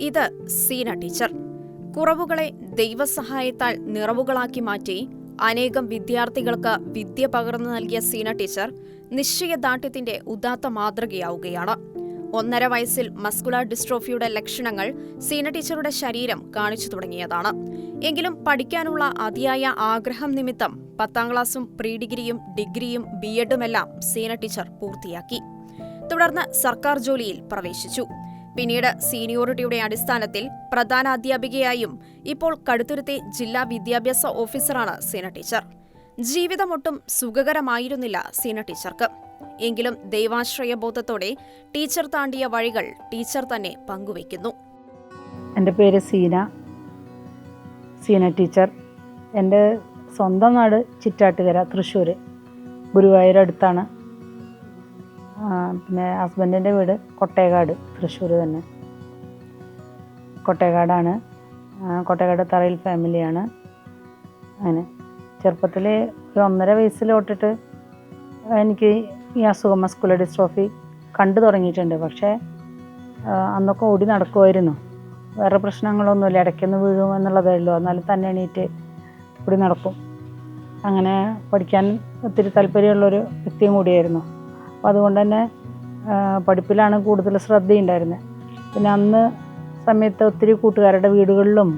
ഇത് സീന ടീച്ചർ. കുറവുകളെ ദൈവസഹായത്താൽ നിറവുകളാക്കി മാറ്റി അനേകം വിദ്യാർത്ഥികൾക്ക് വിദ്യ പകർന്നു നൽകിയ സീന ടീച്ചർ നിശ്ചയദാർഢ്യത്തിന്റെ ഉദാത്ത മാതൃകയാവുകയാണ്. ഒന്നര വയസ്സിൽ മസ്കുലാർ ഡിസ്ട്രോഫിയുടെ ലക്ഷണങ്ങൾ സീന ടീച്ചറുടെ ശരീരം കാണിച്ചു തുടങ്ങിയതാണ്. എങ്കിലും പഠിക്കാനുള്ള അതിയായ ആഗ്രഹം നിമിത്തം പത്താം ക്ലാസ്സും പ്രീ ഡിഗ്രിയും ഡിഗ്രിയും ബി എഡുമെല്ലാം സീന ടീച്ചർ പൂർത്തിയാക്കി. തുടർന്ന് സർക്കാർ ജോലിയിൽ പ്രവേശിച്ചു. പിന്നീട് സീനിയോറിറ്റിയുടെ അടിസ്ഥാനത്തിൽ പ്രധാന അധ്യാപികയായും ഇപ്പോൾ കടുത്തുരുത്തി ജില്ലാ വിദ്യാഭ്യാസ ഓഫീസറാണ് സീന ടീച്ചർ. ജീവിതമൊട്ടും സുഖകരമായിരുന്നില്ല സീന ടീച്ചർക്ക്. എങ്കിലും ദൈവാശ്രയ ബോധത്തോടെ ടീച്ചർ താണ്ടിയ വഴികൾ ടീച്ചർ തന്നെ പങ്കുവയ്ക്കുന്നു. എന്റെ പേര് സീന. സീന ടീച്ചർ. എന്റെ സ്വന്തം നാട് ചിറ്റാട്ടുകര തൃശ്ശൂർ ഗുരുവായൂർ അടുത്താണ് പിന്നെ ഹസ്ബൻഡിന്റെ വീട് കൊട്ടേകാട് തൃശ്ശൂർ തന്നെ. കൊട്ടേകാടാണ്. കൊട്ടേകാട് തറയിൽ ഫാമിലിയാണ്. അങ്ങനെ. ചെറുപ്പത്തിൽ ഒരു ഒന്നര വയസ്സിൽ തൊട്ടിട്ട് എനിക്ക് ഈ അസുഖം മസ്കുലർ ഡിസ്ട്രോഫി കണ്ടു തുടങ്ങിയിട്ടുണ്ട്. പക്ഷേ അന്നൊക്കെ ഓടി നടക്കുമായിരുന്നു വേറെ പ്രശ്നങ്ങളൊന്നുമില്ല. ഇടയ്ക്കൊന്ന് വീഴും എന്നുള്ളതേ ഉള്ളൂ എന്നാലും തന്നെ എണീറ്റ് ഓടി നടക്കും. അങ്ങനെ പഠിക്കാൻ ഒത്തിരി താല്പര്യമുള്ളൊരു വ്യക്തിയും കൂടിയായിരുന്നു. അപ്പോൾ അതുകൊണ്ട് തന്നെ പഠിപ്പിലാണ് കൂടുതൽ ശ്രദ്ധയുണ്ടായിരുന്നത് പിന്നെ അന്ന് സമയത്ത് ഒത്തിരി കൂട്ടുകാരുടെ വീടുകളിലും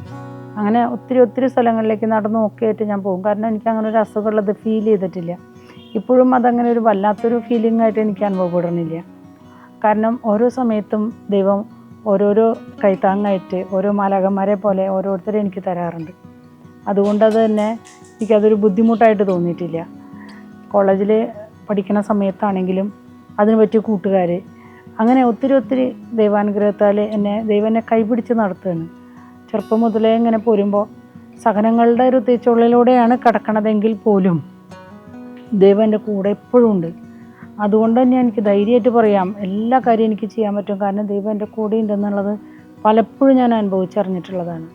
അങ്ങനെ ഒത്തിരി ഒത്തിരി സ്ഥലങ്ങളിലേക്ക് നടന്നു നോക്കിയായിട്ട് ഞാൻ പോകും. കാരണം എനിക്ക് അങ്ങനെ ഒരു അസുഖമുള്ളത് ഫീൽ ചെയ്തിട്ടില്ല. ഇപ്പോഴും അതങ്ങനെ ഒരു വല്ലാത്തൊരു ഫീലിംഗ് ആയിട്ട് എനിക്ക് അനുഭവപ്പെടുന്നില്ല കാരണം ഓരോ സമയത്തും ദൈവം ഓരോരോ കൈത്താങ്ങായിട്ട് ഓരോ മാലാകന്മാരെ പോലെ ഓരോരുത്തരെ എനിക്ക് തരാറുണ്ട്. അതുകൊണ്ട് അത് തന്നെ എനിക്കതൊരു ബുദ്ധിമുട്ടായിട്ട് തോന്നിയിട്ടില്ല. കോളേജിൽ പഠിക്കുന്ന സമയത്താണെങ്കിലും അതിന് പറ്റിയ കൂട്ടുകാർ അങ്ങനെ ഒത്തിരി ഒത്തിരി ദൈവാനുഗ്രഹത്താൽ എന്നെ ദൈവം എന്നെ കൈപിടിച്ച് നടത്തുകയാണ്. ചെറുപ്പം മുതലേ ഇങ്ങനെ പോരുമ്പോൾ സഹനങ്ങളുടെ ഒരു തേച്ചുള്ളിലൂടെയാണ് കടക്കണതെങ്കിൽ പോലും ദൈവം എന്റെ കൂടെ എപ്പോഴും ഉണ്ട്. അതുകൊണ്ട് തന്നെ എനിക്ക് ധൈര്യമായിട്ട് പറയാം എല്ലാ കാര്യവും എനിക്ക് ചെയ്യാൻ പറ്റും. കാരണം ദൈവം എന്റെ കൂടെ ഉണ്ടെന്നുള്ളത് പലപ്പോഴും ഞാൻ അനുഭവിച്ചറിഞ്ഞിട്ടുള്ളതാണ്.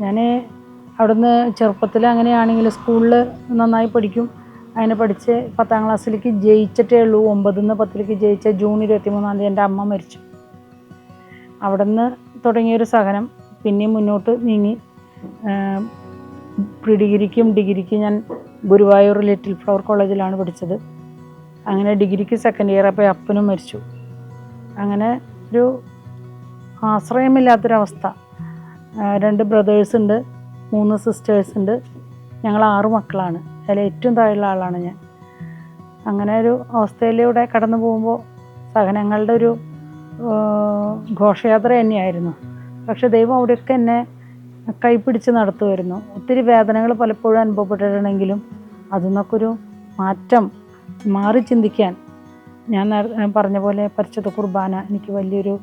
ഞാൻ അവിടുന്ന് ചെറുപ്പത്തിൽ അങ്ങനെയാണെങ്കിൽ സ്കൂളിൽ നന്നായി പഠിക്കും. അങ്ങനെ പഠിച്ച് പത്താം ക്ലാസ്സിലേക്ക് ജയിച്ചിട്ടേ ഉള്ളൂ. ഒമ്പതിൽ നിന്ന് പത്തിലേക്ക് ജയിച്ച ജൂൺ ഇരുപത്തി മൂന്നാം തീയതി എന്റെ അമ്മ മരിച്ചു. അവിടെ നിന്ന് തുടങ്ങിയൊരു സഹനം പിന്നെയും മുന്നോട്ട് നീങ്ങി. പ്രീ ഡിഗ്രിക്കും ഡിഗ്രിക്കും ഞാൻ ഗുരുവായൂർ ലിറ്റിൽ ഫ്ലവർ കോളേജിലാണ് പഠിച്ചത്. അങ്ങനെ ഡിഗ്രിക്ക് സെക്കൻഡ് ഇയർ അപ്പോൾ അപ്പനും മരിച്ചു. അങ്ങനെ ഒരു ആശ്രയമില്ലാത്തൊരവസ്ഥ. രണ്ട് ബ്രദേഴ്സ് ഉണ്ട് മൂന്ന് സിസ്റ്റേഴ്സ് ഉണ്ട്. ഞങ്ങൾ ആറ് മക്കളാണ്. അതിൽ ഏറ്റവും താഴെയുള്ള ആളാണ് ഞാൻ. അങ്ങനെ ഒരു അവസ്ഥയിലൂടെ കടന്നു പോകുമ്പോൾ സഹനങ്ങളുടെ ഒരു ഘോഷയാത്ര തന്നെയായിരുന്നു. പക്ഷെ ദൈവം അവിടെയൊക്കെ എന്നെ കൈപ്പിടിച്ച് നടത്തുമായിരുന്നു. ഒത്തിരി വേദനകൾ പലപ്പോഴും അനുഭവപ്പെട്ടിട്ടുണ്ടെങ്കിലും അതിൽ നിന്നൊക്കെ മാറ്റം മാറി ചിന്തിക്കാൻ ഞാൻ പറഞ്ഞ പോലെ പരിശുദ്ധ കുർബാന എനിക്ക് വലിയൊരു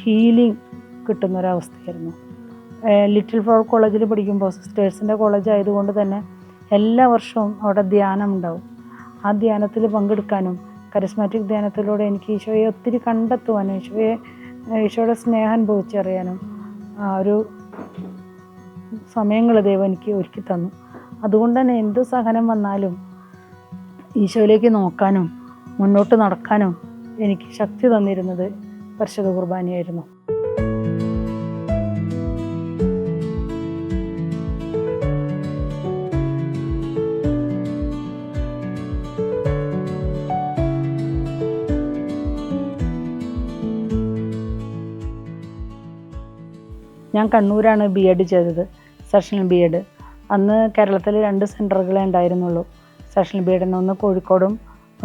ഹീലിംഗ് കിട്ടുന്നൊരവസ്ഥയായിരുന്നു. ലിറ്റിൽ ഫ്ലവർ കോളേജിൽ പഠിക്കുമ്പോൾ സിസ്റ്റേഴ്സിന്റെ കോളേജ് ആയതുകൊണ്ട് തന്നെ എല്ലാ വർഷവും അവിടെ ധ്യാനം ഉണ്ടാവും. ആ ധ്യാനത്തിൽ പങ്കെടുക്കാനും കരിസ്മാറ്റിക് ധ്യാനത്തിലൂടെ എനിക്ക് ഈശോയെ ഒത്തിരി കണ്ടെത്തുവാനും ഈശോയെ ഈശോയുടെ സ്നേഹം അനുഭവിച്ചറിയാനും ആ ഒരു സമയങ്ങൾ ദൈവം എനിക്ക് ഒരുക്കി തന്നു. അതുകൊണ്ട് തന്നെ എന്ത് സഹനം വന്നാലും ഈശോയിലേക്ക് നോക്കാനും മുന്നോട്ട് നടക്കാനും എനിക്ക് ശക്തി തന്നിരുന്നത് പരിശുദ്ധ കുർബാനയായിരുന്നു. ഞാൻ കണ്ണൂരാണ് ബി എഡ് ചെയ്തത് സെഷണൽ ബി എഡ് അന്ന് കേരളത്തിൽ രണ്ട് സെന്ററുകളെ ഉണ്ടായിരുന്നുള്ളൂ സെഷണൽ ബി എഡിന് ഒന്ന് കോഴിക്കോടും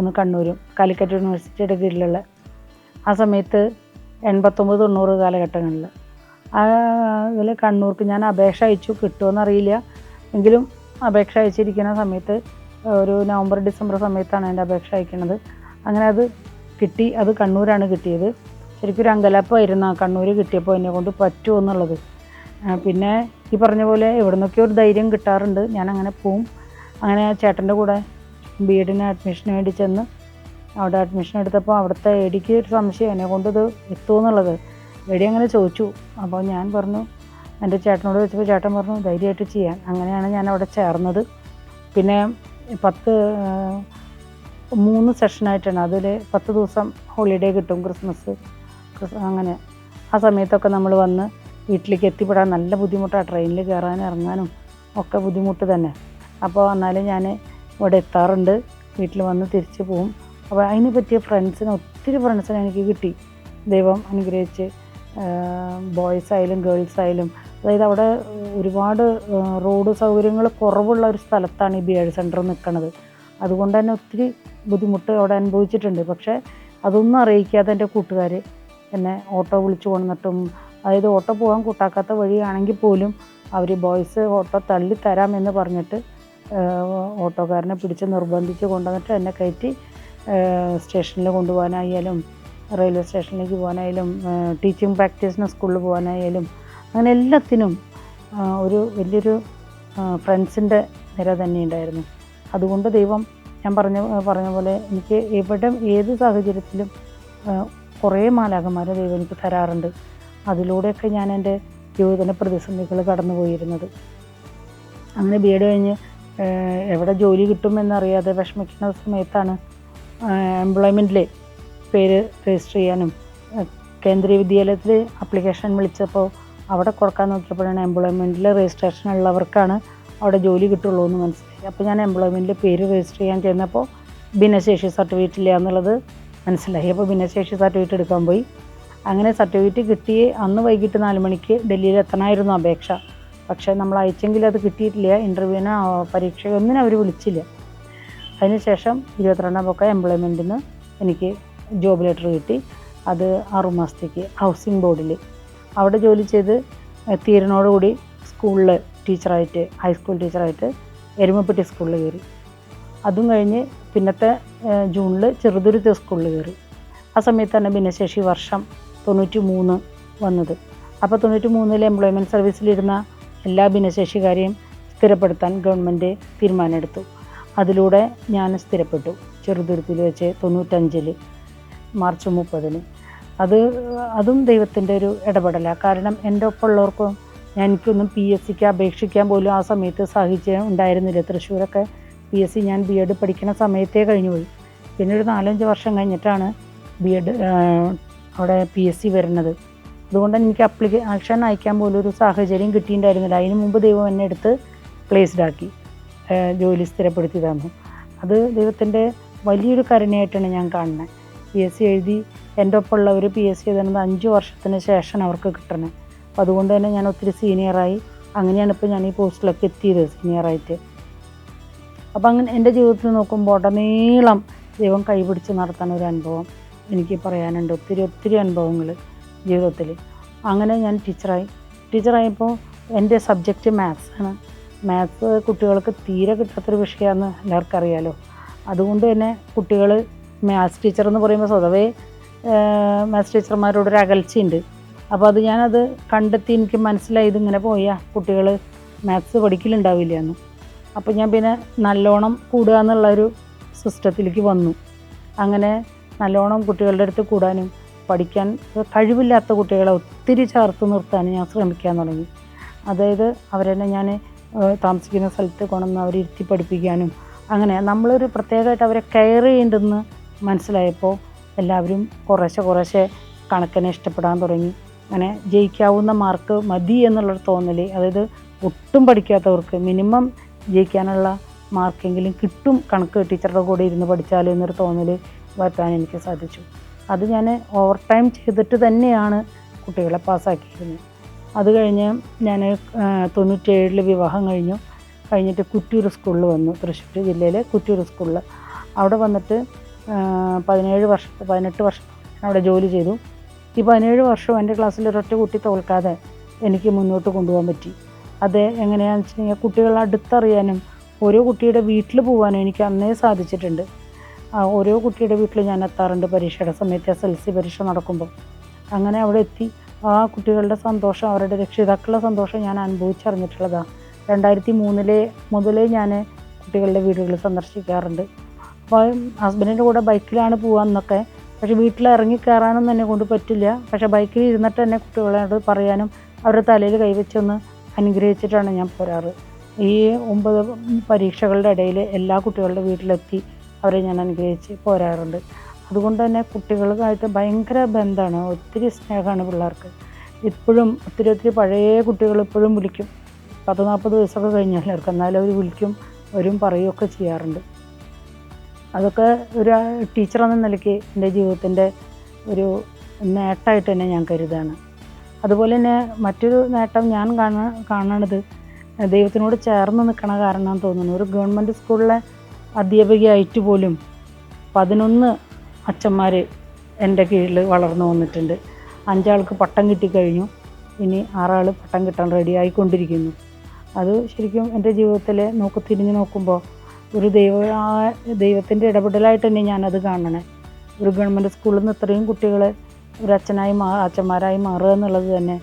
ഒന്ന് കണ്ണൂരും കാലിക്കറ്റ് യൂണിവേഴ്സിറ്റിയുടെ കീഴിലുള്ള. ആ സമയത്ത് എൺപത്തൊമ്പത് തൊണ്ണൂറ് കാലഘട്ടങ്ങളിൽ. ആ ഇതിൽ കണ്ണൂർക്ക് ഞാൻ അപേക്ഷ അയച്ചു കിട്ടുമെന്നറിയില്ല എങ്കിലും അപേക്ഷ അയച്ചിരിക്കുന്ന സമയത്ത് ഒരു നവംബർ ഡിസംബർ സമയത്താണ് എന്റെ അപേക്ഷ അയക്കുന്നത് അങ്ങനെ അത് കിട്ടി അത് കണ്ണൂരാണ് കിട്ടിയത്. ശരിക്കും ഒരു അങ്കലാപ്പായിരുന്നു ആ കണ്ണൂർ കിട്ടിയപ്പോൾ എന്നെ കൊണ്ട് പറ്റുമോ എന്നുള്ളത്. പിന്നെ ഈ പറഞ്ഞ പോലെ എവിടെ നിന്നൊക്കെ ഒരു ധൈര്യം കിട്ടാറുണ്ട്. ഞാൻ അങ്ങനെ പോവും. അങ്ങനെ ചേട്ടന്റെ കൂടെ ബി എഡിന് അഡ്മിഷന് വേണ്ടി ചെന്ന് അവിടെ അഡ്മിഷൻ എടുത്തപ്പോൾ അവിടുത്തെ എഡിക്ക് ഒരു സംശയം. എന്നെ കൊണ്ടത് എത്തുമെന്നുള്ളത് എടി അങ്ങനെ ചോദിച്ചു. അപ്പോൾ ഞാൻ പറഞ്ഞു എന്റെ ചേട്ടനോട് ചോദിച്ചപ്പോൾ ചേട്ടൻ പറഞ്ഞു ധൈര്യമായിട്ട് ചെയ്യാൻ അങ്ങനെയാണ് ഞാൻ അവിടെ ചേർന്നത്. പിന്നെ പത്ത് മൂന്ന് സെഷനായിട്ടാണ് അതിൽ പത്ത് ദിവസം ഹോളിഡേ കിട്ടും ക്രിസ്മസ് ക്രിസ് അങ്ങനെ ആ സമയത്തൊക്കെ നമ്മൾ വന്ന് വീട്ടിലേക്ക് എത്തിപ്പെടാൻ നല്ല ബുദ്ധിമുട്ടാണ് ട്രെയിനിൽ കയറാൻ ഇറങ്ങാനും ഒക്കെ ബുദ്ധിമുട്ട് തന്നെ. അപ്പോൾ എന്നാലും ഞാൻ ഇവിടെ എത്താറുണ്ട്. വീട്ടിൽ വന്ന് തിരിച്ചു പോവും. അപ്പോൾ അതിനെ പറ്റിയ ഫ്രണ്ട്സിനെ ഒത്തിരി ഫ്രണ്ട്സിനെ എനിക്ക് കിട്ടി. ദൈവം അനുഗ്രഹിച്ച് ബോയ്സ് ആയാലും ഗേൾസ് ആയാലും. അതായത് അവിടെ ഒരുപാട് റോഡ് സൗകര്യങ്ങൾ കുറവുള്ള ഒരു സ്ഥലത്താണ് ഈ ബി ആഴ് സെന്റർ നിൽക്കുന്നത് അതുകൊണ്ട് തന്നെ ഒത്തിരി ബുദ്ധിമുട്ട് അവിടെ അനുഭവിച്ചിട്ടുണ്ട്. പക്ഷേ അതൊന്നും അറിയിക്കാതെ എന്റെ കൂട്ടുകാർ എന്നെ ഓട്ടോ വിളിച്ചു കൊണ്ടിട്ടും അതായത് ഓട്ടോ പോകാൻ കൂട്ടാക്കാത്ത വഴിയാണെങ്കിൽ പോലും അവർ ബോയ്സ് ഓട്ടോ തള്ളി തരാമെന്ന് പറഞ്ഞിട്ട് ഓട്ടോക്കാരനെ പിടിച്ച് നിർബന്ധിച്ച് കൊണ്ടുവന്നിട്ട് എന്നെ കയറ്റി സ്റ്റേഷനിൽ കൊണ്ടുപോകാനായാലും റെയിൽവേ സ്റ്റേഷനിലേക്ക് പോകാനായാലും ടീച്ചിങ് പ്രാക്ടീസിന് സ്കൂളിൽ പോകാനായാലും അങ്ങനെ എല്ലാത്തിനും ഒരു വലിയൊരു ഫ്രണ്ട്സിന്റെ നിര തന്നെ ഉണ്ടായിരുന്നു. അതുകൊണ്ട് ദൈവം ഞാൻ പറഞ്ഞ പറഞ്ഞ പോലെ എനിക്ക് എവിടെ ഏത് സാഹചര്യത്തിലും കുറേ മാലാകന്മാരെ ദൈവം എനിക്ക് തരാറുണ്ട്. അതിലൂടെയൊക്കെ ഞാൻ എന്റെ ജീവിതത്തിന്റെ പ്രതിസന്ധികൾ കടന്നു പോയിരുന്നത് അങ്ങനെ ബി എഡ് കഴിഞ്ഞ് എവിടെ ജോലി കിട്ടുമെന്നറിയാതെ വിഷമിക്കുന്ന സമയത്താണ് എംപ്ലോയ്മെന്റിൽ പേര് രജിസ്റ്റർ ചെയ്യാനും കേന്ദ്രീയ വിദ്യാലയത്തിൽ ആപ്ലിക്കേഷൻ വിളിച്ചപ്പോൾ അവിടെ കൊടുക്കാൻ നോക്കിയപ്പോഴാണ് എംപ്ലോയ്മെന്റിൽ രജിസ്ട്രേഷൻ ഉള്ളവർക്കാണ് അവിടെ ജോലി കിട്ടുള്ളൂ എന്ന് മനസ്സിലായി. അപ്പോൾ ഞാൻ എംപ്ലോയ്മെന്റിൽ പേര് രജിസ്റ്റർ ചെയ്യാൻ ചെന്നപ്പോൾ ഭിന്നശേഷി സർട്ടിഫിക്കറ്റ് ഇല്ല എന്നുള്ളത് മനസ്സിലായി. അപ്പോൾ ഭിന്നശേഷി സർട്ടിഫിക്കറ്റ് എടുക്കാൻ പോയി. അങ്ങനെ സർട്ടിഫിക്കറ്റ് കിട്ടി. അന്ന് വൈകിട്ട് നാല് മണിക്ക് ഡൽഹിയിൽ എത്തണമായിരുന്നു അപേക്ഷ. പക്ഷേ നമ്മൾ അയച്ചെങ്കിൽ അത് കിട്ടിയിട്ടില്ല. ഇന്റർവ്യൂവിന് പരീക്ഷ അവർ വിളിച്ചില്ല. അതിനുശേഷം ഇരുപത്തിരണ്ടാം പൊക്ക നിന്ന് എനിക്ക് ജോബ് ലെറ്റർ കിട്ടി. അത് ആറുമാസത്തേക്ക് ഹൗസിംഗ് ബോർഡിൽ അവിടെ ജോലി ചെയ്ത് തീരുന്നതോടുകൂടി സ്കൂളിൽ ടീച്ചറായിട്ട് ഹൈസ്കൂൾ ടീച്ചറായിട്ട് എരുമപ്പെട്ടി സ്കൂളിൽ കയറി. അതും കഴിഞ്ഞ് പിന്നത്തെ ജൂണിൽ ചെറുതുരുത്ത് സ്കൂളിൽ കയറി. ആ സമയത്ത് തന്നെ ഭിന്നശേഷി വർഷം തൊണ്ണൂറ്റി മൂന്ന് വന്നത് അപ്പോൾ തൊണ്ണൂറ്റി മൂന്നിൽ എംപ്ലോയ്മെന്റ് സർവീസിലിരുന്ന എല്ലാ ഭിന്നശേഷിക്കാരെയും സ്ഥിരപ്പെടുത്താൻ ഗവൺമെന്റ് തീരുമാനമെടുത്തു. അതിലൂടെ ഞാൻ സ്ഥിരപ്പെട്ടു. ചെറുതുരുത്തിൽ വെച്ച് തൊണ്ണൂറ്റഞ്ചിൽ മാർച്ച് മുപ്പതിന്. അത് അതും ദൈവത്തിന്റെ ഒരു ഇടപെടലാണ് കാരണം എന്റെ ഒപ്പമുള്ളവർക്കും എനിക്കൊന്നും പി എസ് സിക്ക് അപേക്ഷിക്കാൻ പോലും ആ സമയത്ത് സാഹചര്യം ഉണ്ടായിരുന്നില്ല. തൃശ്ശൂരൊക്കെ പി എസ് സി ഞാൻ ബി എഡ് പഠിക്കുന്ന സമയത്തേ കഴിഞ്ഞു പോയി പിന്നെ ഒരു നാലഞ്ച് വർഷം കഴിഞ്ഞിട്ടാണ് ബി എഡ് അവിടെ പി എസ് സി വരുന്നത്. അതുകൊണ്ട് എനിക്ക് അപ്ലിക്കേഷൻ അയക്കാൻ പോലും ഒരു സാഹചര്യം കിട്ടിയിട്ടുണ്ടായിരുന്നില്ല. അതിന് മുമ്പ് ദൈവം എന്നെ എടുത്ത് പ്ലേസ്ഡ് ആക്കി. ഏഹ് ജോലി സ്ഥിരപ്പെടുത്തി തന്നു അത് ദൈവത്തിന്റെ വലിയൊരു കരുണയായിട്ടാണ് ഞാൻ കാണുന്നത് പി എസ് സി എഴുതി എന്റെ ഒപ്പമുള്ളവർ പി എസ് സി എഴുതുന്നത് അഞ്ച് വർഷത്തിന് ശേഷമാണ് അവർക്ക് കിട്ടണത് അപ്പോൾ അതുകൊണ്ട് തന്നെ ഞാൻ ഒത്തിരി സീനിയറായി അങ്ങനെയാണ് ഇപ്പോൾ ഞാൻ ഈ പോസ്റ്റിലൊക്കെ എത്തിയത് സീനിയറായിട്ട് അപ്പം അങ്ങനെ എന്റെ ജീവിതത്തിൽ നോക്കുമ്പോൾ ഉടനീളം ദൈവം കൈപിടിച്ച് നടത്തുന്ന ഒരു അനുഭവം എനിക്ക് പറയാനുണ്ട്. ഒത്തിരി ഒത്തിരി അനുഭവങ്ങൾ ജീവിതത്തിൽ. അങ്ങനെ ഞാൻ ടീച്ചറായി ടീച്ചറായപ്പോൾ എന്റെ സബ്ജക്റ്റ് മാത്സ് ആണ്. മാത്സ് കുട്ടികൾക്ക് തീരെ കിട്ടാത്തൊരു വിഷയമാണെന്ന് എല്ലാവർക്കും അറിയാലോ. അതുകൊണ്ട് തന്നെ കുട്ടികൾ മാത്സ് ടീച്ചർ എന്ന് പറയുമ്പോൾ സ്വതവേ മാത്സ് ടീച്ചർമാരോടൊരു അകൽച്ചയുണ്ട്. അപ്പോൾ അത് ഞാനത് കണ്ടെത്തി എനിക്ക് മനസ്സിലായി ഇതിങ്ങനെ പോയാൽ കുട്ടികൾ മാത്സ് പഠിക്കലുണ്ടാവില്ല എന്ന്. അപ്പോൾ ഞാൻ പിന്നെ നല്ലോണം കൂടുക എന്നുള്ളൊരു സിസ്റ്റത്തിലേക്ക് വന്നു. അങ്ങനെ നല്ലോണം കുട്ടികളുടെ അടുത്ത് കൂടാനും പഠിക്കാൻ കഴിവില്ലാത്ത കുട്ടികളെ ഒത്തിരി ചേർത്ത് നിർത്താൻ ഞാൻ ശ്രമിക്കാൻ തുടങ്ങി. അതായത് അവരെന്നെ ഞാൻ താമസിക്കുന്ന സ്ഥലത്ത് കൊണ്ടുവന്ന് അവരെ ഇരുത്തി പഠിപ്പിക്കാനും അങ്ങനെ നമ്മളൊരു പ്രത്യേകമായിട്ട് അവരെ കെയർ ചെയ്യേണ്ടെന്ന് മനസ്സിലായപ്പോൾ എല്ലാവരും കുറേശ്ശെ കുറേശ്ശെ കണക്കിനെ ഇഷ്ടപ്പെടാൻ തുടങ്ങി. അങ്ങനെ ജയിക്കാവുന്ന മാർക്ക് മതി എന്നുള്ളൊരു തോന്നൽ അതായത് ഒട്ടും പഠിക്കാത്തവർക്ക് മിനിമം ജയിക്കാനുള്ള മാർക്കെങ്കിലും കിട്ടും കണക്ക് ടീച്ചറുടെ കൂടെ ഇരുന്ന് പഠിച്ചാൽ എന്നൊരു തോന്നൽ വരുത്താൻ എനിക്ക് സാധിച്ചു. അത് ഞാൻ ഓവർ ടൈം ചെയ്തിട്ട് തന്നെയാണ് കുട്ടികളെ പാസ്സാക്കിയിരുന്നത് അത് കഴിഞ്ഞ് ഞാൻ തൊണ്ണൂറ്റേഴിൽ വിവാഹം കഴിഞ്ഞു. കഴിഞ്ഞിട്ട് കുറ്റൂർ സ്കൂളിൽ വന്നു തൃശ്ശൂർ ജില്ലയിലെ കുറ്റൂർ സ്കൂളിൽ. അവിടെ വന്നിട്ട് പതിനേഴ് വർഷം പതിനെട്ട് വർഷം അവിടെ ജോലി ചെയ്തു. ഈ പതിനേഴ് വർഷം എന്റെ ക്ലാസ്സിൽ ഒരൊറ്റ കുട്ടി തോൽക്കാതെ എനിക്ക് മുന്നോട്ട് കൊണ്ടുപോകാൻ പറ്റി. അത് എങ്ങനെയാണെന്ന് വെച്ച് കഴിഞ്ഞാൽ കുട്ടികളെ അടുത്തറിയാനും ഓരോ കുട്ടിയുടെ വീട്ടിൽ പോകാനും എനിക്ക് അന്നേ സാധിച്ചിട്ടുണ്ട്. ഓരോ കുട്ടിയുടെ വീട്ടിൽ ഞാൻ എത്താറുണ്ട് പരീക്ഷയുടെ സമയത്ത് എസ് എൽ സി പരീക്ഷ നടക്കുമ്പോൾ അങ്ങനെ അവിടെ എത്തി. ആ കുട്ടികളുടെ സന്തോഷം അവരുടെ രക്ഷിതാക്കളുടെ സന്തോഷം ഞാൻ അനുഭവിച്ചറിഞ്ഞിട്ടുള്ളതാണ് രണ്ടായിരത്തി മൂന്നിലെ മുതലേ ഞാൻ കുട്ടികളുടെ വീടുകളിൽ സന്ദർശിക്കാറുണ്ട്. അപ്പോൾ ഹസ്ബൻഡിന്റെ കൂടെ ബൈക്കിലാണ് പോകാമെന്നൊക്കെ പക്ഷേ വീട്ടിൽ ഇറങ്ങി കയറാനൊന്നും എന്നെ കൊണ്ട് പറ്റില്ല. പക്ഷേ ബൈക്കിൽ ഇരുന്നിട്ട് തന്നെ കുട്ടികളോട് പറയാനും അവരുടെ തലയിൽ കൈവച്ചൊന്ന് അനുഗ്രഹിച്ചിട്ടാണ് ഞാൻ പോരാറ്. ഈ ഒമ്പത് പരീക്ഷകളുടെ ഇടയിൽ എല്ലാ കുട്ടികളുടെ വീട്ടിലെത്തി അവരെ ഞാൻ അനുഗ്രഹിച്ച് പോരാറുണ്ട്. അതുകൊണ്ട് തന്നെ കുട്ടികളുമായിട്ട് ഭയങ്കര ബന്ധമാണ് ഒത്തിരി സ്നേഹമാണ് പിള്ളേർക്ക്. ഇപ്പോഴും ഒത്തിരി ഒത്തിരി പഴയ കുട്ടികൾ ഇപ്പോഴും വിളിക്കും. പത്ത് നാൽപ്പത് വയസ്സൊക്കെ കഴിഞ്ഞവർക്ക് എന്നാലും അവർ വിളിക്കും വരും പറയുകയൊക്കെ ചെയ്യാറുണ്ട്. അതൊക്കെ ഒരു ടീച്ചർ എന്ന നിലയ്ക്ക് എന്റെ ജീവിതത്തിന്റെ ഒരു നേട്ടമായിട്ട് തന്നെ ഞാൻ കരുതാണ് അതുപോലെ തന്നെ മറ്റൊരു നേട്ടം ഞാൻ കാണ കാണണത് ദൈവത്തിനോട് ചേർന്ന് നിൽക്കണ കാരണം തോന്നുന്നു. ഒരു ഗവൺമെന്റ് സ്കൂളിലെ അധ്യാപികയായിട്ട് പോലും പതിനൊന്ന് അച്ഛന്മാർ എന്റെ കീഴിൽ വളർന്നു വന്നിട്ടുണ്ട്. അഞ്ചാൾക്ക് പട്ടം കിട്ടിക്കഴിഞ്ഞു. ഇനി ആറാൾ പട്ടം കിട്ടാൻ റെഡി ആയിക്കൊണ്ടിരിക്കുന്നു. അത് ശരിക്കും എന്റെ ജീവിതത്തിൽ നോക്ക് തിരിഞ്ഞു നോക്കുമ്പോൾ ഒരു ദൈവ ദൈവത്തിന്റെ ഇടപെടലായിട്ട് തന്നെ ഞാനത് കാണണേ. ഒരു ഗവൺമെന്റ് സ്കൂളിൽ നിന്ന് ഇത്രയും കുട്ടികൾ ഒരു അച്ഛനായി മാ അച്ഛന്മാരായി മാറുക എന്നുള്ളത് തന്നെ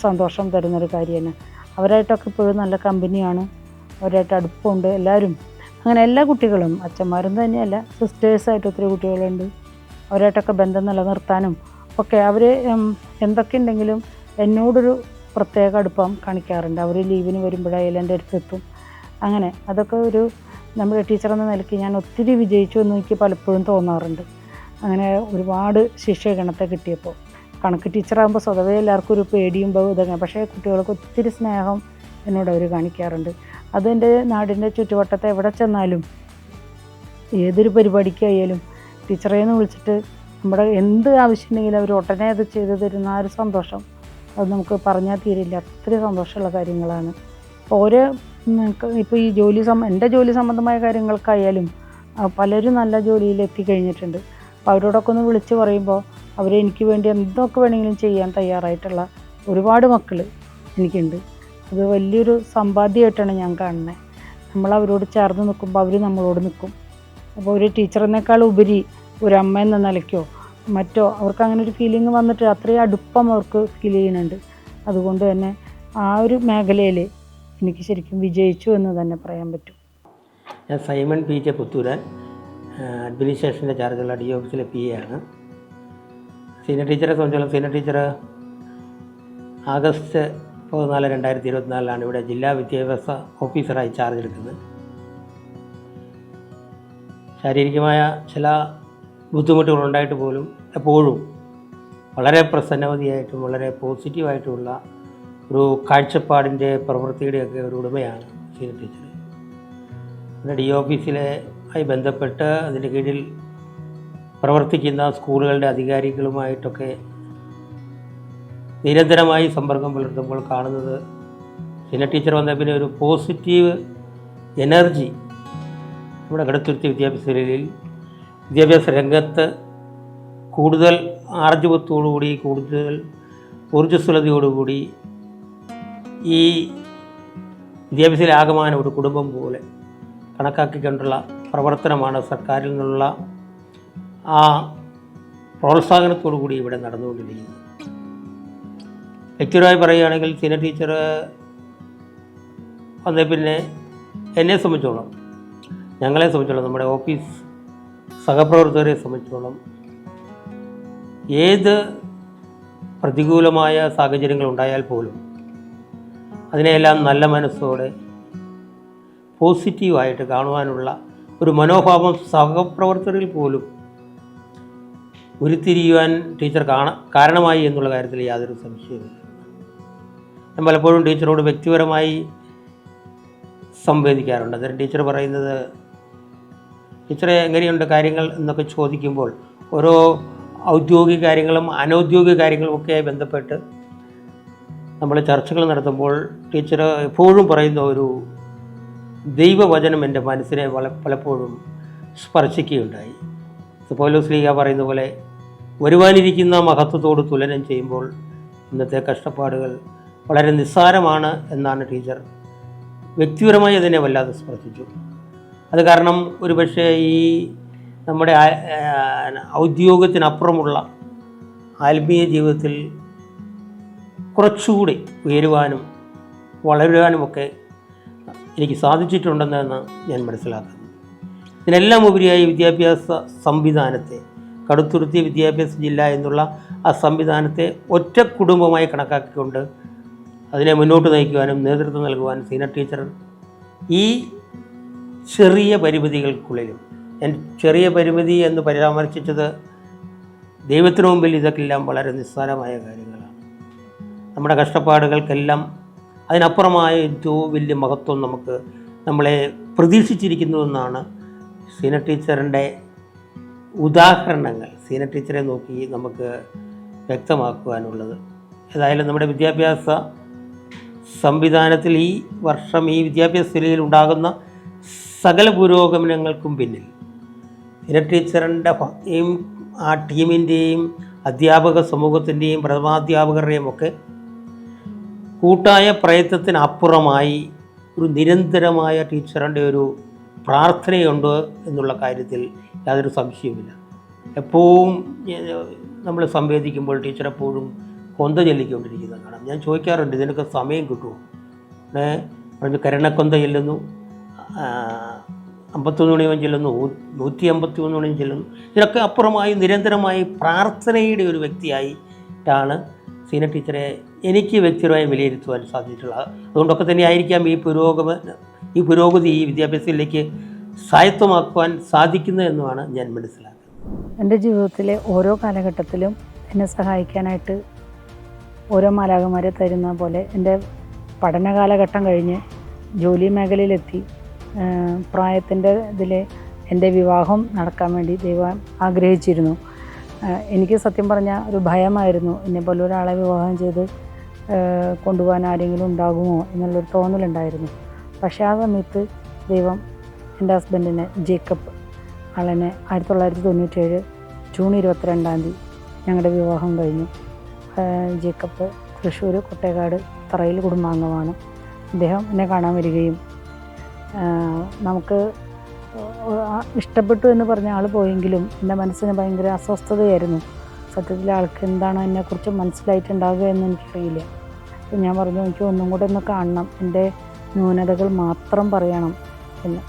സന്തോഷം തരുന്നൊരു കാര്യമാണ്. അവരായിട്ടൊക്കെ ഇപ്പോഴും നല്ല കമ്പനിയാണ്. അവരായിട്ട് അടുപ്പമുണ്ട് എല്ലാവരും. അങ്ങനെ എല്ലാ കുട്ടികളും അച്ഛന്മാരും തന്നെയല്ല സിസ്റ്റേഴ്സായിട്ട് ഒത്തിരി കുട്ടികളുണ്ട്. അവരായിട്ടൊക്കെ ബന്ധം നിലനിർത്താനും ഒക്കെ അവർ എന്തൊക്കെ ഉണ്ടെങ്കിലും എന്നോടൊരു പ്രത്യേക അടുപ്പം കാണിക്കാറുണ്ട്. അവർ ലീവിന് വരുമ്പോഴായാലും എന്റെ അടുത്തെത്തും അങ്ങനെ അതൊക്കെ ഒരു നമ്മുടെ ടീച്ചർ എന്ന നിലയ്ക്ക് ഞാൻ ഒത്തിരി വിജയിച്ചു എന്ന് എനിക്ക് പലപ്പോഴും തോന്നാറുണ്ട്. അങ്ങനെ ഒരുപാട് ശിക്ഷകണത്തെ കിട്ടിയപ്പോൾ. കണക്ക് ടീച്ചറാകുമ്പോൾ സ്വതവേ എല്ലാവർക്കും ഒരു പേടിയും ഇതൊക്കെ പക്ഷേ കുട്ടികൾക്ക് ഒത്തിരി സ്നേഹം എന്നോട് അവർ കാണിക്കാറുണ്ട്. അതെന്റെ നാടിന്റെ ചുറ്റുവട്ടത്തെ എവിടെ ചെന്നാലും ഏതൊരു പരിപാടിക്കായാലും ടീച്ചറെ എന്ന് വിളിച്ചിട്ട് നമ്മുടെ എന്ത് ആവശ്യമുണ്ടെങ്കിലും അവർ ഉടനെ അത് ചെയ്തു തരുന്ന ആ ഒരു സന്തോഷം അത് നമുക്ക് പറഞ്ഞാൽ തീരില്ല. അത്ര സന്തോഷമുള്ള കാര്യങ്ങളാണ്. ഓരോ ഇപ്പോൾ ഈ ജോലി സം എന്റെ ജോലി സംബന്ധമായ കാര്യങ്ങൾക്കായാലും പലരും നല്ല ജോലിയിൽ എത്തിക്കഴിഞ്ഞിട്ടുണ്ട് അപ്പോൾ അവരോടൊക്കെ ഒന്ന് വിളിച്ച് പറയുമ്പോൾ അവർ എനിക്ക് വേണ്ടി എന്തൊക്കെ വേണമെങ്കിലും ചെയ്യാൻ തയ്യാറായിട്ടുള്ള ഒരുപാട് മക്കൾ എനിക്കുണ്ട്. അത് വലിയൊരു സമ്പാദ്യമായിട്ടാണ് ഞാൻ കാണുന്നത് നമ്മൾ അവരോട് ചേർന്ന് നിൽക്കുമ്പോൾ അവർ നമ്മളോട് നിൽക്കും. അപ്പോൾ ഒരു ടീച്ചറിനേക്കാൾ ഉപരി ഒരു അമ്മ എന്ന നിലയ്ക്കോ മറ്റോ അവർക്ക് അങ്ങനെ ഒരു ഫീലിംഗ് വന്നിട്ട് അത്രയും അടുപ്പം അവർക്ക് ഫീൽ ചെയ്യുന്നുണ്ട്. അതുകൊണ്ട് തന്നെ ആ ഒരു മേഖലയിൽ എനിക്ക് ശരിക്കും വിജയിച്ചു എന്ന് തന്നെ പറയാൻ പറ്റും. ഞാൻ സൈമൺ പി ജെ പുത്തൂരാൻ. അഡ്മിനിസ്ട്രേഷന്റെ ചാർജുള്ള ഡി ഓഫീസിലെ പി എ ആണ്. സീനിയർ ടീച്ചറെ സംബന്ധിച്ചോളം സീനിയർ ടീച്ചർ ആഗസ്റ്റ് പതിനാല് രണ്ടായിരത്തി ഇരുപത്തിനാലിലാണ് ഇവിടെ ജില്ലാ വിദ്യാഭ്യാസ ഓഫീസറായി ചാർജ് എടുക്കുന്നത്. ശാരീരികമായ ചില ബുദ്ധിമുട്ടുകളുണ്ടായിട്ട് പോലും എപ്പോഴും വളരെ പ്രസന്നവതിയായിട്ടും വളരെ പോസിറ്റീവായിട്ടുമുള്ള ഒരു കാഴ്ചപ്പാടിന്റെ പ്രവൃത്തിയുടെയൊക്കെ ഒരു ഉടമയാണ് സീനിയർ ടീച്ചർ. പിന്നെ ഡി ഓഫീസിലെ ആയി ബന്ധപ്പെട്ട് അതിന് കീഴിൽ പ്രവർത്തിക്കുന്ന സ്കൂളുകളുടെ അധികാരികളുമായിട്ടൊക്കെ നിരന്തരമായി സമ്പർക്കം പുലർത്തുമ്പോൾ കാണുന്നത് സീനിയർ ടീച്ചർ വന്ന പിന്നെ ഒരു പോസിറ്റീവ് എനർജി നമ്മുടെ കടുത്തുരുത്തി വിദ്യാഭ്യാസ വിദ്യാഭ്യാസ രംഗത്ത് കൂടുതൽ ആർജവത്തോടുകൂടി കൂടുതൽ ഊർജസ്വലതയോടുകൂടി ഈ വിദ്യാഭ്യാസത്തിലാകമാനം ഒരു കുടുംബം പോലെ കണക്കാക്കിക്കൊണ്ടുള്ള പ്രവർത്തനമാണ് സർക്കാരിൽ നിന്നുള്ള ആ പ്രോത്സാഹനത്തോടു കൂടി ഇവിടെ നടന്നുകൊണ്ടിരിക്കുന്നത്. വ്യക്തിപരമായി പറയുകയാണെങ്കിൽ സീനിയർ ടീച്ചർ വന്നേ പിന്നെ എന്നെ സംബന്ധിച്ചോളം ഞങ്ങളെ സംബന്ധിച്ചോളം നമ്മുടെ ഓഫീസ് സഹപ്രവർത്തകരെ സംബന്ധിച്ചോളം ഏത് പ്രതികൂലമായ സാഹചര്യങ്ങൾ ഉണ്ടായാൽ പോലും അതിനെയെല്ലാം നല്ല മനസ്സോടെ പോസിറ്റീവായിട്ട് കാണുവാനുള്ള ഒരു മനോഭാവം സഹപ്രവർത്തകരിൽ പോലും ഉരുത്തിരിയുവാൻ ടീച്ചർ കാണ കാരണമായി എന്നുള്ള കാര്യത്തിൽ യാതൊരു സംശയമില്ല ഞാൻ പലപ്പോഴും ടീച്ചറോട് വ്യക്തിപരമായി സംവേദിക്കാറുണ്ട്. അന്നേരം ടീച്ചർ പറയുന്നത് ടീച്ചറെ എങ്ങനെയുണ്ട് കാര്യങ്ങൾ? എന്നൊക്കെ ചോദിക്കുമ്പോൾ ഓരോ ഔദ്യോഗിക കാര്യങ്ങളും അനൗദ്യോഗിക കാര്യങ്ങളുമൊക്കെ ബന്ധപ്പെട്ട് നമ്മൾ ചർച്ചകൾ നടത്തുമ്പോൾ ടീച്ചർ എപ്പോഴും പറയുന്ന ഒരു ദൈവവചനം എന്റെ മനസ്സിനെ വള പലപ്പോഴും സ്പർശിക്കുകയുണ്ടായി. പൗലോസ് ലീഗ പറയുന്ന പോലെ വരുവാനിരിക്കുന്ന മഹത്വത്തോട് തുലനം ചെയ്യുമ്പോൾ ഇന്നത്തെ കഷ്ടപ്പാടുകൾ വളരെ നിസ്സാരമാണ് എന്നാണ് ടീച്ചർ വ്യക്തിപരമായി അതിനെ വല്ലാതെ സ്പർശിച്ചു. അത് കാരണം ഒരുപക്ഷെ ഈ നമ്മുടെ ഔദ്യോഗത്തിനപ്പുറമുള്ള ആത്മീയ ജീവിതത്തിൽ കുറച്ചുകൂടി ഉയരുവാനും വളരുവാനുമൊക്കെ എനിക്ക് സാധിച്ചിട്ടുണ്ടെന്നാണ് ഞാൻ മനസ്സിലാക്കുന്നത്. ഇതിനെല്ലാം ഉപരിയായി വിദ്യാഭ്യാസ സംവിധാനത്തെ കടുത്തുരുത്തിയ വിദ്യാഭ്യാസ ജില്ല എന്നുള്ള ആ സംവിധാനത്തെ ഒറ്റ കുടുംബമായി കണക്കാക്കിക്കൊണ്ട് അതിനെ മുന്നോട്ട് നയിക്കുവാനും നേതൃത്വം നൽകുവാനും സീനിയർ ടീച്ചർ ഈ ചെറിയ പരിമിതികൾക്കുള്ളിലും ഞാൻ ചെറിയ പരിമിതി എന്ന് പരാമർശിച്ചത് ദൈവത്തിനു മുമ്പിൽ ഇതൊക്കെല്ലാം വളരെ നിസ്സാരമായ കാര്യങ്ങളാണ്. നമ്മുടെ കഷ്ടപ്പാടുകൾക്കെല്ലാം അതിനപ്പുറമായ ഏറ്റവും വലിയ മഹത്വം നമുക്ക് നമ്മളെ പ്രതീക്ഷിച്ചിരിക്കുന്നുവെന്നാണ് സീന ടീച്ചറിന്റെ ഉദാഹരണങ്ങൾ. സീന ടീച്ചറെ നോക്കി നമുക്ക് വ്യക്തമാക്കുവാനുള്ളത്. ഏതായാലും നമ്മുടെ വിദ്യാഭ്യാസ സംവിധാനത്തിൽ ഈ വർഷം ഈ വിദ്യാഭ്യാസ നിലയിൽ ഉണ്ടാകുന്ന സകല പുരോഗമനങ്ങൾക്കും പിന്നിൽ സീന ടീച്ചറിന്റെ ആ ടീമിന്റെയും അധ്യാപക സമൂഹത്തിന്റെയും പ്രഥമാധ്യാപകരുടെയും ഒക്കെ കൂട്ടായ പ്രയത്നത്തിനപ്പുറമായി ഒരു നിരന്തരമായ ടീച്ചറിന്റെ ഒരു പ്രാർത്ഥനയുണ്ട് എന്നുള്ള കാര്യത്തിൽ യാതൊരു സംശയവുമില്ല. എപ്പോഴും നമ്മൾ സംവേദിക്കുമ്പോൾ ടീച്ചർ എപ്പോഴും കൊന്ത ചൊല്ലിക്കൊണ്ടിരിക്കുന്നത് കാണാം. ഞാൻ ചോദിക്കാറുണ്ട് ഇതിനൊക്കെ സമയം കിട്ടുമോ? പറഞ്ഞു കരണക്കൊന്ത ചെല്ലുന്നു. അമ്പത്തൊന്ന് മണിയും ചെല്ലുന്നു. നൂറ്റി അമ്പത്തി ഒന്ന് മണിയും ചെല്ലുന്നു. ഇതിനൊക്കെ അപ്പുറമായി നിരന്തരമായി പ്രാർത്ഥനയുടെ ഒരു വ്യക്തിയായിട്ടാണ് സീന ടീച്ചറെ എനിക്ക് വ്യക്തിപരമായി വിലയിരുത്തുവാൻ സാധിച്ചിട്ടുള്ളത് അതുകൊണ്ടൊക്കെ തന്നെ ആയിരിക്കാം ഈ പുരോഗമന ഈ പുരോഗതി ഈ വിദ്യാഭ്യാസത്തിലേക്ക് സ്വായത്തമാക്കുവാൻ സാധിക്കുന്നത് എന്നുമാണ് ഞാൻ മനസ്സിലാക്കുന്നത്. എന്റെ ജീവിതത്തിലെ ഓരോ കാലഘട്ടത്തിലും എന്നെ സഹായിക്കാനായിട്ട് ഓരോ മാലാകന്മാരെ തരുന്ന പോലെ എന്റെ പഠന കാലഘട്ടം കഴിഞ്ഞ് ജോലി മേഖലയിലെത്തി പ്രായത്തിന്റെ ഇതിൽ എന്റെ വിവാഹം നടക്കാൻ വേണ്ടി ദൈവം ആഗ്രഹിച്ചിരുന്നു. എനിക്ക് സത്യം പറഞ്ഞാൽ ഒരു ഭയമായിരുന്നു. എന്നെ പോലെ ഒരാളെ വിവാഹം ചെയ്ത് കൊണ്ടുപോകാൻ ആരെങ്കിലും ഉണ്ടാകുമോ എന്നുള്ളൊരു തോന്നലുണ്ടായിരുന്നു. പക്ഷേ ആ സമയത്ത് ദൈവം എന്റെ ഹസ്ബൻഡിനെ ജേക്കബ് ആളെന്നെ ആയിരത്തി തൊള്ളായിരത്തി തൊണ്ണൂറ്റേഴ് ജൂൺ ഇരുപത്തിരണ്ടാം തീയതി ഞങ്ങളുടെ വിവാഹം കഴിഞ്ഞു. ജേക്കബ് തൃശ്ശൂർ കൊട്ടേക്കാട് തറയിൽ കുടുംബാംഗമാണ്. അദ്ദേഹം എന്നെ കാണാൻ വരികയും നമുക്ക് ഇഷ്ടപ്പെട്ടു എന്ന് പറഞ്ഞ ആൾ പോയെങ്കിലും എന്റെ മനസ്സിന് ഭയങ്കര അസ്വസ്ഥതയായിരുന്നു. സത്യത്തിൽ ആൾക്ക് എന്താണ് എന്നെക്കുറിച്ച് മനസ്സിലായിട്ടുണ്ടാകുക എന്ന് എനിക്കറിയില്ല. അപ്പോൾ ഞാൻ പറഞ്ഞു എനിക്ക് ഒന്നും കൂടെ ഒന്ന് കാണണം. എന്റെ ന്യൂനതകൾ മാത്രം പറയണം. എന്ന്.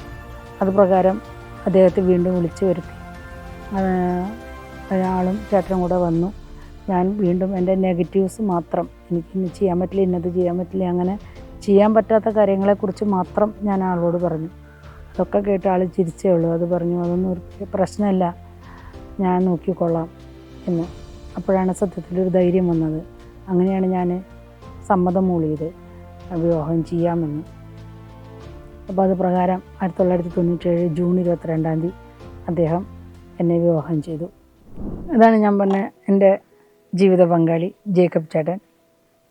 അത് പ്രകാരം അദ്ദേഹത്തെ വീണ്ടും വിളിച്ചു വരുത്തി. അയാളും ചേട്ടനും കൂടെ വന്നു. ഞാൻ വീണ്ടും എന്റെ നെഗറ്റീവ്സ് മാത്രം. എനിക്ക് ഇന്ന് ചെയ്യാൻ പറ്റില്ല ഇന്നത് ചെയ്യാൻ പറ്റില്ല അങ്ങനെ ചെയ്യാൻ പറ്റാത്ത കാര്യങ്ങളെക്കുറിച്ച് മാത്രം ഞാൻ ആളോട് പറഞ്ഞു. അതൊക്കെ കേട്ട് ആൾ ചിരിച്ചേ ഉള്ളൂ. അത് പറഞ്ഞു അതൊന്നും ഒരു പ്രശ്നമല്ല. ഞാൻ നോക്കിക്കൊള്ളാം. എന്ന്. അപ്പോഴാണ് സത്യത്തിലൊരു ധൈര്യം വന്നത്. അങ്ങനെയാണ് ഞാൻ സമ്മതം മൂളിയത് വിവാഹം ചെയ്യാമെന്ന്. അപ്പോൾ അത് പ്രകാരം ആയിരത്തി തൊള്ളായിരത്തി തൊണ്ണൂറ്റേഴ് ജൂൺ ഇരുപത്തിരണ്ടാം തീയതി അദ്ദേഹം എന്നെ വിവാഹം ചെയ്തു. അതാണ് ഞാൻ പറഞ്ഞ എന്റെ ജീവിത പങ്കാളി ജേക്കബ് ചേട്ടൻ.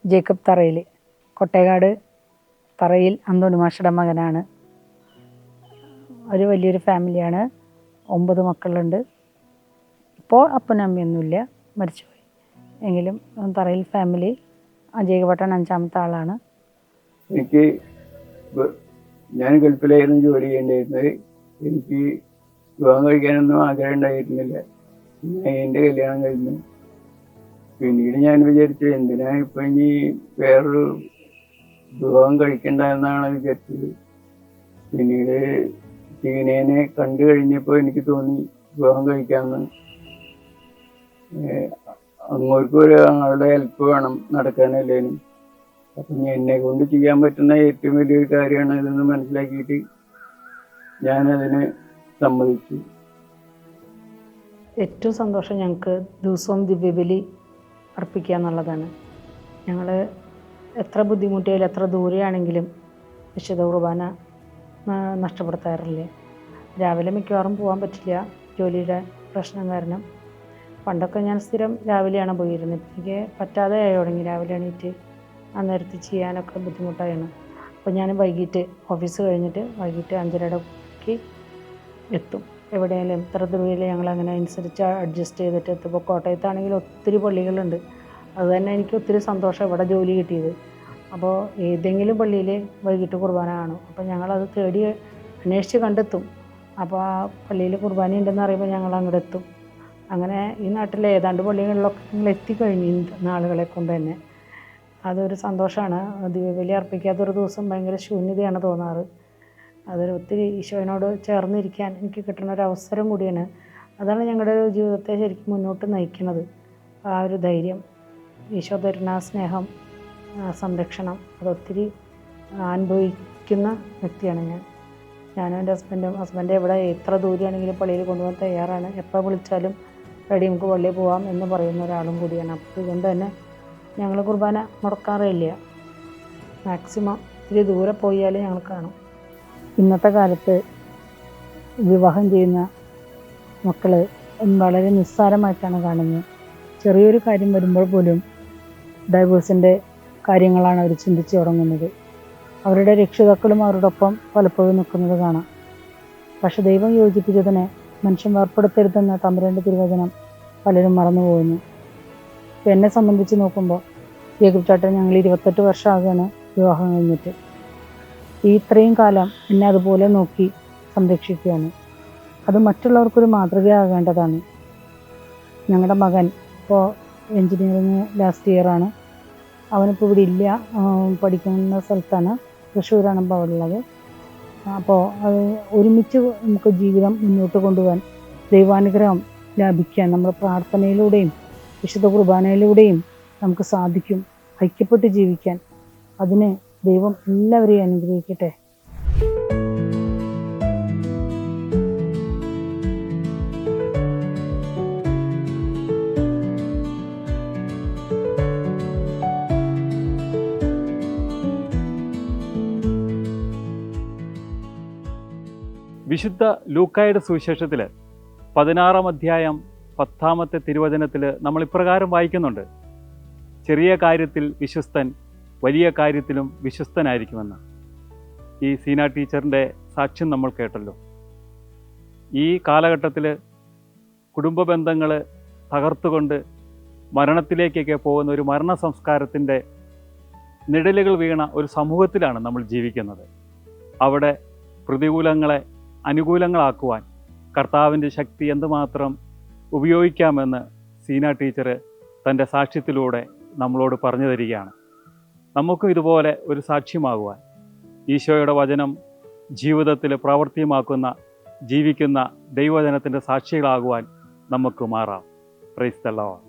ജേക്കബ് തറയിൽ കൊട്ടേകാട് തറയിൽ അന്തോണി മാഷയുടെ മകനാണ്. ഒരു വലിയൊരു ഫാമിലിയാണ്. ഒമ്പത് മക്കളുണ്ട്. ഇപ്പോൾ അപ്പനും അമ്മയൊന്നുമില്ല. മരിച്ചുപോയി. എങ്കിലും തറയിൽ ഫാമിലി ജേക്കബേട്ടൻ അഞ്ചാമത്തെ ആളാണ്. എനിക്ക് ഞാൻ ഗൾഫിലായിരുന്നു ജോലി ചെയ്യേണ്ടിയിരുന്നത്. എനിക്ക് വിവാഹം കഴിക്കാനൊന്നും ആഗ്രഹം ഉണ്ടായിരുന്നില്ല. എന്റെ കല്യാണം കഴിഞ്ഞു. പിന്നീട് ഞാൻ വിചാരിച്ചു എന്തിനാ ഇപ്പൊ ഇനി വേറൊരു വിവാഹം കഴിക്കണ്ട എന്നാണ് വിചാരിച്ചത്. പിന്നീട് ചീനേനെ കണ്ടു കഴിഞ്ഞപ്പോൾ എനിക്ക് തോന്നി വിവാഹം കഴിക്കാമെന്ന് അങ്ങോട്ട് ഒരു ആളുടെ ഹെൽപ്പ് വേണം നടക്കാനല്ലേനും അപ്പൊ എന്നെ കൊണ്ട് ചെയ്യാൻ പറ്റുന്ന ഏറ്റവും വലിയൊരു കാര്യമാണ് ഇതെന്ന് മനസ്സിലാക്കിയിട്ട് ഞാൻ അതിന് സമ്മതിച്ചു. ഏറ്റവും സന്തോഷം ഞങ്ങൾക്ക് ദിവസവും ദിവ്യബലി അർപ്പിക്കുക എന്നുള്ളതാണ്. ഞങ്ങൾ എത്ര ബുദ്ധിമുട്ടിയാലും എത്ര ദൂരെയാണെങ്കിലും വിശുദ്ധ കുർബാന നഷ്ടപ്പെടുത്താറില്ലേ? രാവിലെ മിക്കവാറും പോകാൻ പറ്റില്ല. ജോലിയുടെ പ്രശ്നം കാരണം. പണ്ടൊക്കെ ഞാൻ സ്ഥിരം രാവിലെയാണ് പോയിരുന്നത്. എനിക്ക് പറ്റാതെ ആയി തുടങ്ങി. രാവിലെ എണീറ്റ് അന്നേരത്ത് ചെയ്യാനൊക്കെ ബുദ്ധിമുട്ടായാണ്. അപ്പോൾ ഞാൻ വൈകിട്ട് ഓഫീസ് കഴിഞ്ഞിട്ട് വൈകിട്ട് അഞ്ചരടക്ക് എത്തും. എവിടെയെങ്കിലും എത്ര ദൂരയിൽ ഞങ്ങൾ അങ്ങനെ അനുസരിച്ച് അഡ്ജസ്റ്റ് ചെയ്തിട്ട് എത്തും. ഇപ്പോൾ കോട്ടയത്താണെങ്കിൽ ഒത്തിരി പള്ളികളുണ്ട്. അത് തന്നെ എനിക്ക് ഒത്തിരി സന്തോഷം ഇവിടെ ജോലി കിട്ടിയത്. അപ്പോൾ ഏതെങ്കിലും പള്ളിയിൽ വൈകിട്ട് കുർബാന കാണും. അപ്പോൾ ഞങ്ങളത് തേടി അന്വേഷിച്ച് കണ്ടെത്തും. അപ്പോൾ ആ പള്ളിയിൽ കുർബാന ഉണ്ടെന്ന് അറിയുമ്പോൾ ഞങ്ങൾ അങ്ങോട്ട് എത്തും. അങ്ങനെ ഈ നാട്ടിലെ ഏതാണ്ട് പള്ളികളിലൊക്കെ ഞങ്ങൾ എത്തിക്കഴിഞ്ഞു ഈ നാളുകളെ കൊണ്ട് തന്നെ. അതൊരു സന്തോഷമാണ്. ദിവ്യബലി അർപ്പിക്കാത്തൊരു ദിവസം ഭയങ്കര ശൂന്യതയാണ് തോന്നാറ്. അതൊരു ഒത്തിരി ഈശോയിനോട് ചേർന്നിരിക്കാൻ എനിക്ക് കിട്ടുന്ന ഒരു അവസരം കൂടിയാണ്. അതാണ് ഞങ്ങളുടെ ഒരു ജീവിതത്തെ ശരിക്കും മുന്നോട്ട് നയിക്കുന്നത്. ആ ഒരു ധൈര്യം ഈശോ തരുന്ന സ്നേഹം സംരക്ഷണം അതൊത്തിരി അനുഭവിക്കുന്ന വ്യക്തിയാണ് ഞാൻ. ഞാനും എന്റെ ഹസ്ബൻഡും ഹസ്ബൻഡ് എവിടെ എത്ര ദൂരെയാണെങ്കിലും പള്ളിയിൽ കൊണ്ടുപോകാൻ തയ്യാറാണ്. എപ്പോൾ വിളിച്ചാലും റെഡി നമുക്ക് പള്ളിയിൽ പോവാം എന്ന് പറയുന്ന ഒരാളും കൂടിയാണ്. അപ്പോൾ അതുകൊണ്ട് തന്നെ ഞങ്ങൾ കുർബാന മുടക്കാറില്ല. മാക്സിമം ഇത്തിരി ദൂരെ പോയാലേ ഞങ്ങൾ കാണും. ഇന്നത്തെ കാലത്ത് വിവാഹം ചെയ്യുന്ന മക്കൾ വളരെ നിസ്സാരമായിട്ടാണ് കാണുന്നത്. ചെറിയൊരു കാര്യം വരുമ്പോൾ പോലും ഡൈവേഴ്സിന്റെ കാര്യങ്ങളാണ് അവർ ചിന്തിച്ച് തുടങ്ങുന്നത്. അവരുടെ രക്ഷിതാക്കളും അവരോടൊപ്പം പലപ്പോഴും നിൽക്കുന്നത് കാണാം. പക്ഷെ ദൈവം യോജിപ്പിച്ചതിനെ മനുഷ്യൻ വേർപ്പെടുത്തരുതെന്ന തമ്പുരാന്റെ തിരുവചനം പലരും മറന്നു പോകുന്നു ഇപ്പം എന്നെ സംബന്ധിച്ച് നോക്കുമ്പോൾ ജേക്കബ് ചേട്ടൻ ഞങ്ങൾ ഇരുപത്തെട്ട് വർഷമാകാണ് വിവാഹം കഴിഞ്ഞിട്ട്. ഈ ഇത്രയും കാലം എന്നെ അതുപോലെ നോക്കി സംരക്ഷിക്കുകയാണ്. അത് മറ്റുള്ളവർക്കൊരു മാതൃകയാകേണ്ടതാണ്. ഞങ്ങളുടെ മകൻ ഇപ്പോൾ എൻജിനീയറിങ് ലാസ്റ്റ് ഇയറാണ് അവനിപ്പോൾ ഇവിടെ ഇല്ല പഠിക്കുന്ന സ്ഥലത്താണ്. തൃശ്ശൂരാണ് ഇപ്പോൾ ഉള്ളത്. അപ്പോൾ അത് ഒരുമിച്ച് നമുക്ക് ജീവിതം മുന്നോട്ട് കൊണ്ടുപോകാൻ ദൈവാനുഗ്രഹം ലഭിക്കാൻ നമ്മുടെ പ്രാർത്ഥനയിലൂടെയും വിശുദ്ധ കുർബാനയിലൂടെയും നമുക്ക് സാധിക്കും. ഐക്യപ്പെട്ട് ജീവിക്കാൻ. അതിന് ദൈവം എല്ലാവരെയും അനുഗ്രഹിക്കട്ടെ. വിശുദ്ധ ലൂക്കായുടെ സുവിശേഷത്തിൽ പതിനാറാം അധ്യായം പത്താമത്തെ തിരുവചനത്തിൽ നമ്മൾ ഇപ്രകാരം വായിക്കുന്നുണ്ട്. ചെറിയ കാര്യത്തിൽ വിശ്വസ്തൻ വലിയ കാര്യത്തിലും വിശ്വസ്തനായിരിക്കുമെന്ന്. ഈ സീന ടീച്ചറിന്റെ സാക്ഷ്യം നമ്മൾ കേട്ടല്ലോ. ഈ കാലഘട്ടത്തിൽ കുടുംബ ബന്ധങ്ങൾ തകർത്തുകൊണ്ട് മരണത്തിലേക്കൊക്കെ പോകുന്ന ഒരു മരണ സംസ്കാരത്തിന്റെ നിഴലുകൾ വീണ ഒരു സമൂഹത്തിലാണ് നമ്മൾ ജീവിക്കുന്നത്. അവിടെ പ്രതികൂലങ്ങളെ അനുകൂലങ്ങളാക്കുവാൻ കർത്താവിന്റെ ശക്തി എന്തുമാത്രം ഉപയോഗിക്കാമെന്ന് സീന ടീച്ചർ തന്റെ സാക്ഷ്യത്തിലൂടെ നമ്മളോട് പറഞ്ഞു തരികയാണ്. നമുക്കും ഇതുപോലെ ഒരു സാക്ഷ്യമാകുവാൻ ഈശോയുടെ വചനം ജീവിതത്തിൽ പ്രാവർത്തികമാക്കുന്ന ജീവിക്കുന്ന ദൈവവചനത്തിന്റെ സാക്ഷികളാകുവാൻ നമുക്ക് മാറാം. പ്രൈസ് തള്ളവാണ്